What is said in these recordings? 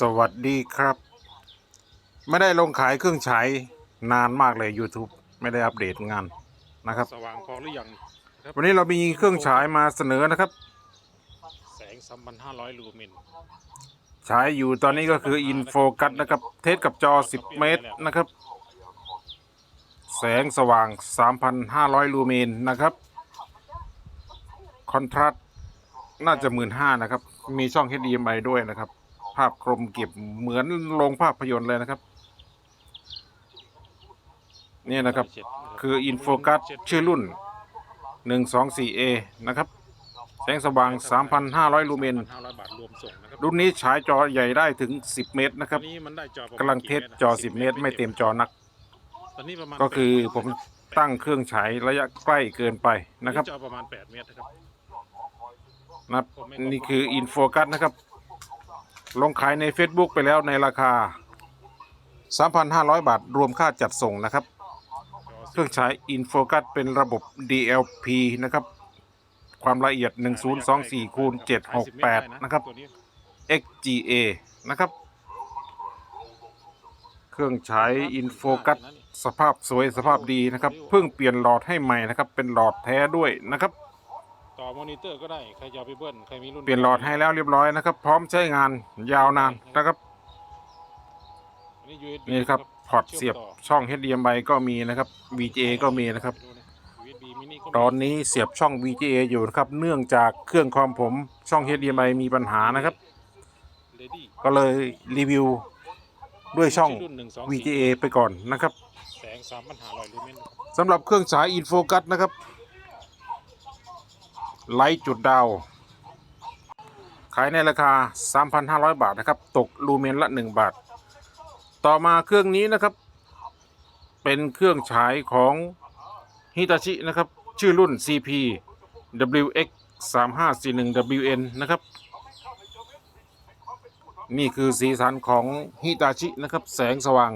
สวัสดีครับ ไม่ได้ลงขายเครื่องฉายนานมากเลย YouTube ไม่ได้อัปเดตงานนะครับ สว่างพอหรือยังครับวันนี้เรามีเครื่องฉายมาเสนอนะครับ แสงสัมพันห้าร้อยลูเมนฉายอยู่ตอนนี้ก็คืออินโฟกัสนะครับ เทสกับจอ 10 เมตรนะครับ แสงสว่าง 3,500 ลูเมนนะครับ คอนทราสต์น่าจะ 15,000นะครับ มีช่อง HDMI ด้วยนะครับ ภาพกลมเก็บเหมือนโรงภาพยนตร์เลยนะครับเนี่ยนะครับ คืออินโฟกัสชื่อรุ่น 124A นะครับ แสงสว่าง 3,500 ลูเมนห้าร้อยบาทรวมส่งนะครับรุ่นนี้ฉายจอใหญ่ได้ถึง 10 เมตรนะครับตอนนี้มันได้จอประมาณกำลังเทสจอ 10 เมตร ไม่เต็มจอนักตอนนี้ประมาณก็คือ8ผมตั้งเครื่องฉายระยะใกล้เกินไปนะครับจอประมาณ8เมตรนะครับนะครับนี่คืออินโฟกัสนะครับ ลงขายใน Facebook ไปแล้วในราคา 3,500 บาท รวมค่าจัดส่งนะครับ เครื่องฉายอินโฟกัสเป็นระบบ DLP นะครับ ความละเอียด 1024คูณ768 นะครับ XGA นะครับ เครื่องฉายอินโฟกัสสภาพสวยสภาพดีนะครับ เพิ่งเปลี่ยนหลอดให้ใหม่นะครับ เป็นหลอดแท้ด้วยนะครับ ต่อมอนิเตอร์ก็ได้ใครจะเอาไปเบิ้ลใครมีรุ่นเปลี่ยนหลอดให้แล้วเรียบร้อยนะครับ พร้อมใช้งานยาวนานนะครับ อันนี้ USB นี่ครับพอร์ตเสียบช่อง HDMI ก็มีนะครับ VGA ก็มีนะครับ USB mini ก็มีตอนนี้เสียบช่อง VGA อยู่นะครับ เนื่องจากเครื่องคอมผมช่อง HDMI มีปัญหานะครับ Lady ก็เลยรีวิวด้วยช่อง รุ่น124 VGA ไปก่อนนะครับ แสง3,500ลูเมนสำหรับเครื่องฉายอินโฟกัสนะครับ ไลท์จุดดาว ขายในราคา 3,500 บาทนะครับ ตกลูเมนละ 1 บาท ต่อมาเครื่องนี้นะครับ เป็นเครื่องฉายของฮิตาชินะครับ ชื่อรุ่น CP WX 3541 WN นะครับ นี่คือสีสันของฮิตาชินะครับ แสงสว่าง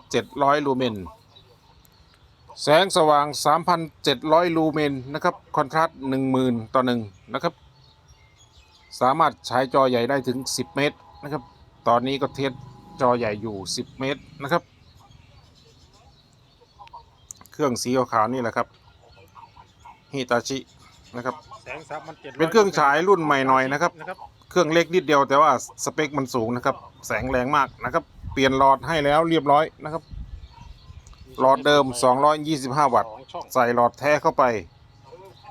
3,700 ลูเมน แสงสว่าง 3,700 ลูเมนนะครับ คอนทราสต์10,000 ต่อ1นะครับ สามารถใช้จอใหญ่ได้ถึง 10 เมตรนะครับ ตอนนี้ก็เทสจอใหญ่อยู่ 10 เมตรนะครับ เครื่องสีขาวนี่แหละครับฮิตาชินะครับ แสง3,700เป็นเครื่องฉายรุ่นใหม่หน่อยนะครับนะครับ เครื่องเล็กนิดเดียวแต่ว่าสเปคมันสูงนะครับ แสงแรงมากนะครับ เปลี่ยนหลอดให้แล้วเรียบร้อยนะครับ หลอดเดิม 225 วัตต์สองช่องใส่หลอดแท้เข้าไป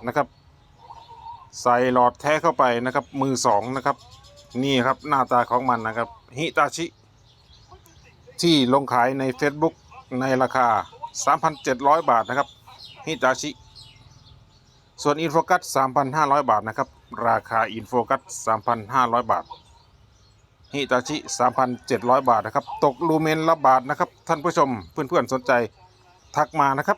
นะครับ ใส่หลอดแท้เข้าไปนะครับ มือสองนะครับ นี่ครับหน้าตาของมันนะครับฮิตาชิ ที่ลงขายใน Facebook ในราคา 3,700 บาทนะครับฮิตาชิ ส่วนอินโฟกัส 3,500 บาทนะครับ ราคาอินโฟกัส 3,500 บาท ฮิตาชิ 3,700 บาทนะครับ ตกลูเมนละบาทนะครับ ท่านผู้ชมเพื่อนๆสนใจทักมานะครับ